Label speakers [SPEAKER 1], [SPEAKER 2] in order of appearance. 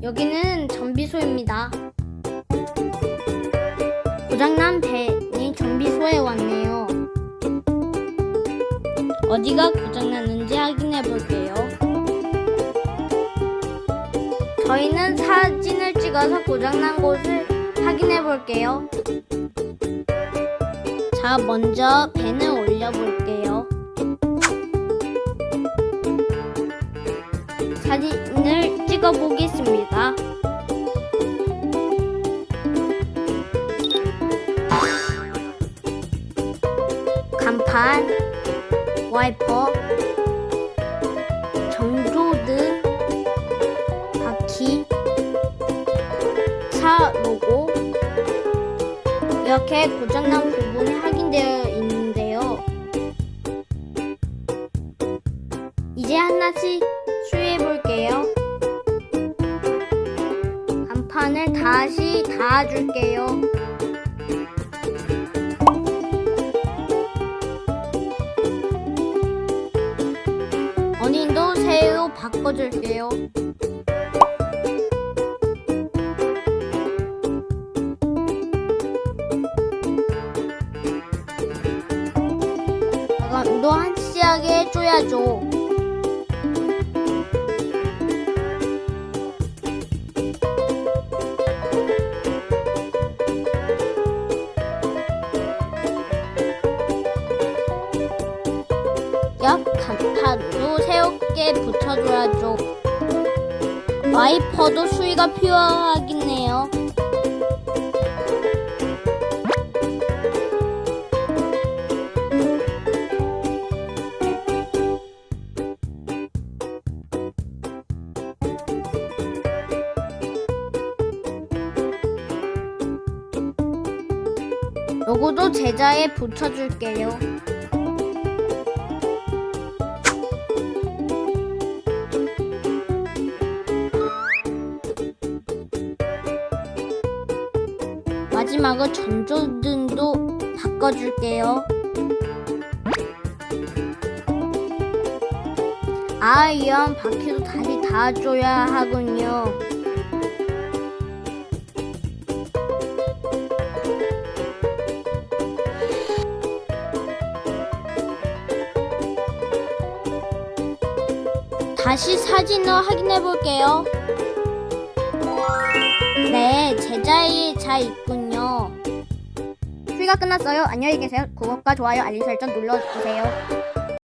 [SPEAKER 1] 여기는 정비소입니다. 고장난 벤이 정비소에 왔네요. 어디가 고장났는지 확인해 볼게요. 저희는 사진을 찍어서 고장난 곳을 확인해 볼게요. 자, 먼저 벤을 올려 볼게요. 사진을 찍어 보겠습니다. 간판, 와이퍼, 정조등, 바퀴, 차 로고 이렇게 고장난 부분이 확인되어 있는데요. 이제 하나씩 다시 닿아줄게요. 어닝도 새로 바꿔줄게요. 이거 한시하게 해줘야죠. 옆 간판도 새롭게 붙여줘야죠. 와이퍼도 수위가 필요하겠네요. 요거도 제자에 붙여줄게요. 마지막으로 전조등도 바꿔줄게요. 아, 이런 바퀴도 다시 닿아줘야 하군요. 다시 사진을 확인해 볼게요. 네, 제자리에 잘 있군요. 수리가 끝났어요. 안녕히 계세요. 구독과 좋아요, 알림 설정 눌러주세요.